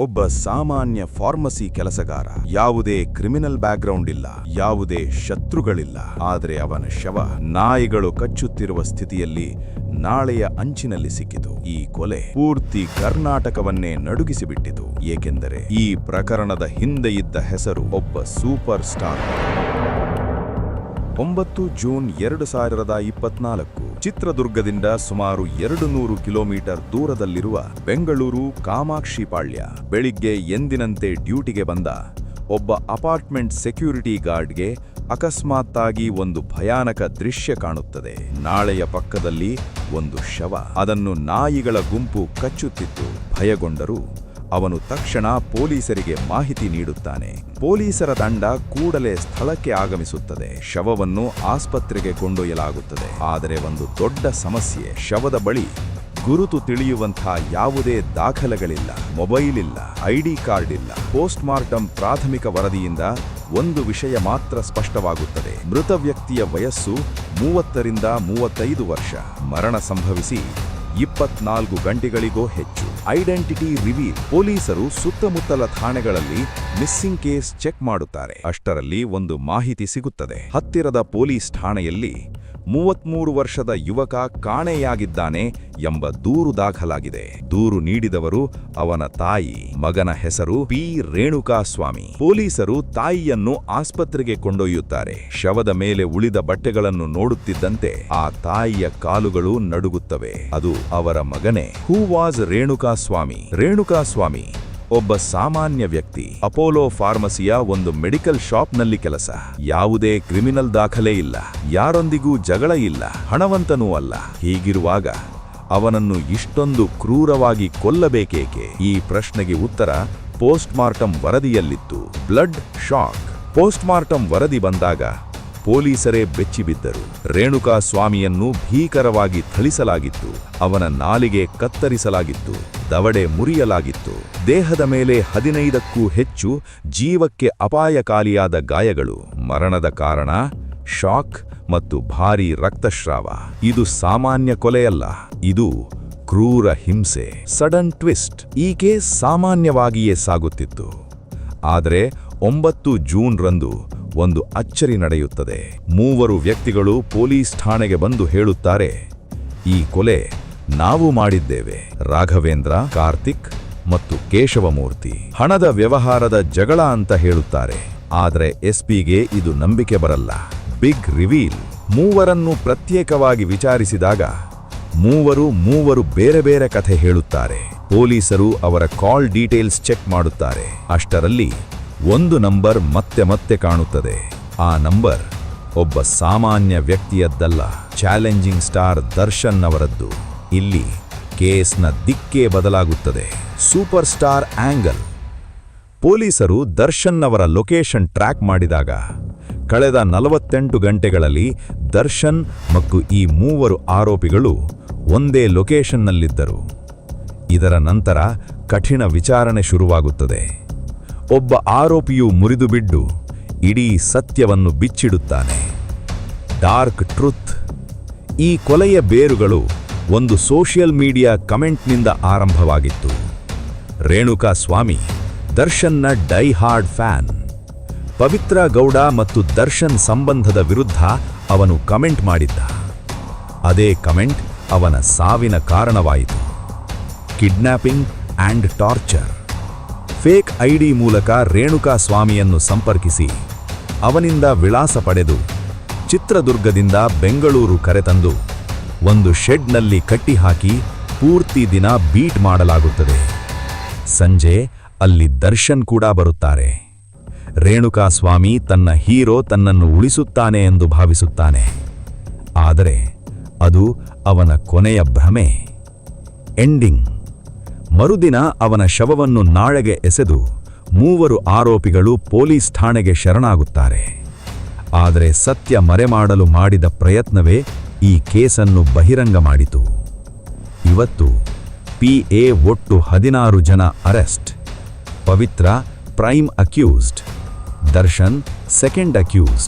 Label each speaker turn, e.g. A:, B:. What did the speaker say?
A: ಒಬ್ಬ ಸಾಮಾನ್ಯ ಫಾರ್ಮಸಿ ಕೆಲಸಗಾರ. ಯಾವುದೇ ಕ್ರಿಮಿನಲ್ ಬ್ಯಾಕ್ಗ್ರೌಂಡ್ ಇಲ್ಲ, ಯಾವುದೇ ಶತ್ರುಗಳಿಲ್ಲ. ಆದರೆ ಅವನ ಶವ ನಾಯಿಗಳು ಕಚ್ಚುತ್ತಿರುವ ಸ್ಥಿತಿಯಲ್ಲಿ ನಾಳೆಯ ಅಂಚಿನಲ್ಲಿ ಸಿಕ್ಕಿತು. ಈ ಕೊಲೆ ಪೂರ್ತಿ ಕರ್ನಾಟಕವನ್ನೇ ನಡುಗಿಸಿಬಿಟ್ಟಿತು. ಏಕೆಂದರೆ ಈ ಪ್ರಕರಣದ ಹಿಂದೆ ಇದ್ದ ಹೆಸರು ಒಬ್ಬ ಸೂಪರ್ ಸ್ಟಾರ್. ಒಂಬತ್ತು ಜೂನ್ ಎರಡು ಸಾವಿರದ ಇಪ್ಪತ್ನಾಲ್ಕು. ಚಿತ್ರದುರ್ಗದಿಂದ ಸುಮಾರು ಎರಡು ನೂರು ಕಿಲೋಮೀಟರ್ ದೂರದಲ್ಲಿರುವ ಬೆಂಗಳೂರು ಕಾಮಾಕ್ಷಿಪಾಳ್ಯ ಬೆಳಿಗ್ಗೆ ಎಂದಿನಂತೆ ಡ್ಯೂಟಿಗೆ ಬಂದ ಒಬ್ಬ ಅಪಾರ್ಟ್ಮೆಂಟ್ ಸೆಕ್ಯೂರಿಟಿ ಗಾರ್ಡ್ಗೆ ಅಕಸ್ಮಾತ್ತಾಗಿ ಒಂದು ಭಯಾನಕ ದೃಶ್ಯ ಕಾಣುತ್ತದೆ. ನಾಳೆಯ ಪಕ್ಕದಲ್ಲಿ ಒಂದು ಶವ. ಅದನ್ನು ನಾಯಿಗಳ ಗುಂಪು ಕಚ್ಚುತ್ತಿತ್ತು ಭಯಗೊಂಡರು. ಅವನು ತಕ್ಷಣ ಪೊಲೀಸರಿಗೆ ಮಾಹಿತಿ ನೀಡುತ್ತಾನೆ. ಪೊಲೀಸರ ತಂಡ ಕೂಡಲೇ ಸ್ಥಳಕ್ಕೆ ಆಗಮಿಸುತ್ತದೆ. ಶವವನ್ನು ಆಸ್ಪತ್ರೆಗೆ ಕೊಂಡೊಯ್ಯಲಾಗುತ್ತದೆ. ಆದರೆ ಒಂದು ದೊಡ್ಡ ಸಮಸ್ಯೆ, ಶವದ ಬಳಿ ಗುರುತು ತಿಳಿಯುವಂಥ ಯಾವುದೇ ದಾಖಲೆಗಳಿಲ್ಲ. ಮೊಬೈಲ್ ಇಲ್ಲ, ಐಡಿ ಕಾರ್ಡ್ ಇಲ್ಲ. ಪೋಸ್ಟ್ ಮಾರ್ಟಂ ಪ್ರಾಥಮಿಕ ವರದಿಯಿಂದ ಒಂದು ವಿಷಯ ಮಾತ್ರ ಸ್ಪಷ್ಟವಾಗುತ್ತದೆ. ಮೃತ ವ್ಯಕ್ತಿಯ ವಯಸ್ಸು ಮೂವತ್ತರಿಂದ ಮೂವತ್ತೈದು ವರ್ಷ. ಮರಣ ಸಂಭವಿಸಿ ಇಪ್ಪತ್ನಾಲ್ಕು ಗಂಟೆಗಳಿಗೋ ಹೆಚ್ಚು. Identity reveal. ಪೊಲೀಸರು ಸುತ್ತಮುತ್ತಲ ಠಾಣೆಗಳಲ್ಲಿ ಮಿಸ್ಸಿಂಗ್ ಕೇಸ್ ಚೆಕ್ ಮಾಡುತ್ತಾರೆ. ಅಷ್ಟರಲ್ಲಿ ಒಂದು ಮಾಹಿತಿ ಸಿಗುತ್ತದೆ. ಹತ್ತಿರದ ಪೊಲೀಸ್ ಠಾಣೆಯಲ್ಲಿ ಮೂವತ್ಮೂರು ವರ್ಷದ ಯುವಕ ಕಾಣೆಯಾಗಿದ್ದಾನೆ ಎಂಬ ದೂರು ದಾಖಲಾಗಿದೆ. ದೂರು ನೀಡಿದವರು ಅವನ ತಾಯಿ, ಮಗನ ಹೆಸರು ಪಿ. ರೇಣುಕಾಸ್ವಾಮಿ. ಪೊಲೀಸರು ತಾಯಿಯನ್ನು ಆಸ್ಪತ್ರೆಗೆ ಕೊಂಡೊಯ್ಯುತ್ತಾರೆ. ಶವದ ಮೇಲೆ ಉಳಿದ ಬಟ್ಟೆಗಳನ್ನು ನೋಡುತ್ತಿದ್ದಂತೆ ಆ ತಾಯಿಯ ಕಾಲುಗಳು ನಡುಗುತ್ತವೆ. ಅದು ಅವರ ಮಗನೇ. Who was Renukaswamy. ರೇಣುಕಾಸ್ವಾಮಿ. ಒಬ್ಬ ಸಾಮಾನ್ಯ ವ್ಯಕ್ತಿ. ಅಪೋಲೋ ಫಾರ್ಮಸಿಯ ಒಂದು ಮೆಡಿಕಲ್ ಶಾಪ್ನಲ್ಲಿ ಕೆಲಸ. ಯಾವುದೇ ಕ್ರಿಮಿನಲ್ ದಾಖಲೆ ಇಲ್ಲ. ಯಾರೊಂದಿಗೂ ಜಗಳ ಇಲ್ಲ. ಹಣವಂತನೂ ಅಲ್ಲ. ಹೀಗಿರುವಾಗ ಅವನನ್ನು ಇಷ್ಟೊಂದು ಕ್ರೂರವಾಗಿ ಕೊಲ್ಲಬೇಕೇಕೆ? ಈ ಪ್ರಶ್ನೆಗೆ ಉತ್ತರ post mortem ವರದಿಯಲ್ಲಿತ್ತು. Blood shock. Post mortem ವರದಿ ಬಂದಾಗ ಪೊಲೀಸರೇ ಬೆಚ್ಚಿಬಿದ್ದರು. ರೇಣುಕಾ ಸ್ವಾಮಿಯನ್ನು ಭೀಕರವಾಗಿ ಥಳಿಸಲಾಗಿತ್ತು. ಅವನ ನಾಲಿಗೆ ಕತ್ತರಿಸಲಾಗಿತ್ತು. ದವಡೆ ಮುರಿಯಲಾಗಿತ್ತು. ದೇಹದ ಮೇಲೆ ಹದಿನೈದಕ್ಕೂ ಹೆಚ್ಚು ಜೀವಕ್ಕೆ ಅಪಾಯಕಾಲಿಯಾದ ಗಾಯಗಳು. ಮರಣದ ಕಾರಣ ಶಾಕ್ ಮತ್ತು ಭಾರೀ ರಕ್ತಸ್ರಾವ. ಇದು ಸಾಮಾನ್ಯ ಕೊಲೆಯಲ್ಲ. ಇದು ಕ್ರೂರ ಹಿಂಸೆ. Sudden twist. ಈ ಕೇಸ್ ಸಾಮಾನ್ಯವಾಗಿಯೇ ಸಾಗುತ್ತಿತ್ತು. ಆದರೆ ಒಂಬತ್ತು ಜೂನ್ ರಂದು ಒಂದು ಅಚ್ಚರಿ ನಡೆಯುತ್ತದೆ. ಮೂವರು ವ್ಯಕ್ತಿಗಳು ಪೊಲೀಸ್ ಠಾಣೆಗೆ ಬಂದು ಹೇಳುತ್ತಾರೆ, ಈ ಕೊಲೆ ನಾವು ಮಾಡಿದ್ದೇವೆ. ರಾಘವೇಂದ್ರ, ಕಾರ್ತಿಕ್ ಮತ್ತು ಕೇಶವಮೂರ್ತಿ. ಹಣದ ವ್ಯವಹಾರದ ಜಗಳ ಅಂತ ಹೇಳುತ್ತಾರೆ. ಆದರೆ ಎಸ್ಪಿಗೆ ಇದು ನಂಬಿಕೆ ಬರಲ್ಲ. Big reveal. ಮೂವರನ್ನು ಪ್ರತ್ಯೇಕವಾಗಿ ವಿಚಾರಿಸಿದಾಗ ಮೂವರು ಮೂವರು ಬೇರೆ ಬೇರೆ ಕಥೆ ಹೇಳುತ್ತಾರೆ. ಪೊಲೀಸರು ಅವರ ಕಾಲ್ ಡೀಟೇಲ್ಸ್ ಚೆಕ್ ಮಾಡುತ್ತಾರೆ. ಅಷ್ಟರಲ್ಲಿ ಒಂದು ನಂಬರ್ ಮತ್ತೆ ಮತ್ತೆ ಕಾಣುತ್ತದೆ. ಆ ನಂಬರ್ ಒಬ್ಬ ಸಾಮಾನ್ಯ ವ್ಯಕ್ತಿಯದ್ದಲ್ಲ. ಚಾಲೆಂಜಿಂಗ್ ಸ್ಟಾರ್ ದರ್ಶನ್ ಅವರದ್ದು. ಇಲ್ಲಿ ಕೇಸ್ನ ದಿಕ್ಕೇ ಬದಲಾಗುತ್ತದೆ. Super star angle. ಪೊಲೀಸರು ದರ್ಶನ್ ಅವರ ಲೊಕೇಶನ್ ಟ್ರ್ಯಾಕ್ ಮಾಡಿದಾಗ ಕಳೆದ ನಲವತ್ತೆಂಟು ಗಂಟೆಗಳಲ್ಲಿ ದರ್ಶನ್ ಮತ್ತು ಈ ಮೂವರು ಆರೋಪಿಗಳು ಒಂದೇ ಲೊಕೇಶನ್ನಲ್ಲಿದ್ದರು. ಇದರ ನಂತರ ಕಠಿಣ ವಿಚಾರಣೆ ಶುರುವಾಗುತ್ತದೆ. ಒಬ್ಬ ಆರೋಪಿಯು ಮುರಿದುಬಿದ್ದು ಇಡೀ ಸತ್ಯವನ್ನು ಬಿಚ್ಚಿಡುತ್ತಾನೆ. Dark truth. ಈ ಕೊಲೆಯ ಬೇರುಗಳು ಒಂದು ಸೋಷಿಯಲ್ ಮೀಡಿಯಾ ಕಮೆಂಟ್ನಿಂದ ಆರಂಭವಾಗಿತ್ತು. Renuka Swamy, ದರ್ಶನ್ನ die hard fan. Pavithra Gowda ಮತ್ತು ದರ್ಶನ್ ಸಂಬಂಧದ ವಿರುದ್ಧ ಅವನು ಕಮೆಂಟ್ ಮಾಡಿದ್ದ. ಅದೇ ಕಮೆಂಟ್ ಅವನ ಸಾವಿನ ಕಾರಣವಾಯಿತು. Kidnapping and torture. Fake ID ಮೂಲಕ ರೇಣುಕಾ ಸ್ವಾಮಿಯನ್ನು ಸಂಪರ್ಕಿಸಿ. ಅವನಿಂದ ವಿಳಾಸ ಪಡೆದು, ಚಿತ್ರದುರ್ಗದಿಂದ ಬೆಂಗಳೂರು ಕರೆತಂದು, ಒಂದು ಶೆಡ್ನಲ್ಲಿ ಕಟ್ಟಿಹಾಕಿ ಪೂರ್ತಿ ದಿನ ಬೀಟ್ ಮಾಡಲಾಗುತ್ತದೆ. ಸಂಜೆ ಅಲ್ಲಿ ದರ್ಶನ್ ಕೂಡ ಬರುತ್ತಾರೆ. ರೇಣುಕಾ ಸ್ವಾಮಿ ತನ್ನ ಹೀರೋ ತನ್ನನ್ನು ಉಳಿಸುತ್ತಾನೆ ಎಂದು ಭಾವಿಸುತ್ತಾನೆ. ಆದರೆ ಅದು ಅವನ ಕೊನೆಯ ಭ್ರಮೆ. ಎಂಡಿಂಗ್. ಮರುದಿನ ಅವನ ಶವವನ್ನು ನಾಳೆಗೆ ಎಸೆದು ಮೂವರು ಆರೋಪಿಗಳು ಪೊಲೀಸ್ ಠಾಣೆಗೆ ಶರಣಾಗುತ್ತಾರೆ. ಆದರೆ ಸತ್ಯ ಮರೆಮಾಡಲು ಮಾಡಿದ ಪ್ರಯತ್ನವೇ ಈ ಕೇಸನ್ನು ಬಹಿರಂಗ ಮಾಡಿತು. ಇವತ್ತು ಪಿ ಎ ಒಟ್ಟು ಹದಿನಾರು ಜನ arrest. Pavithra prime accused Darshan second accused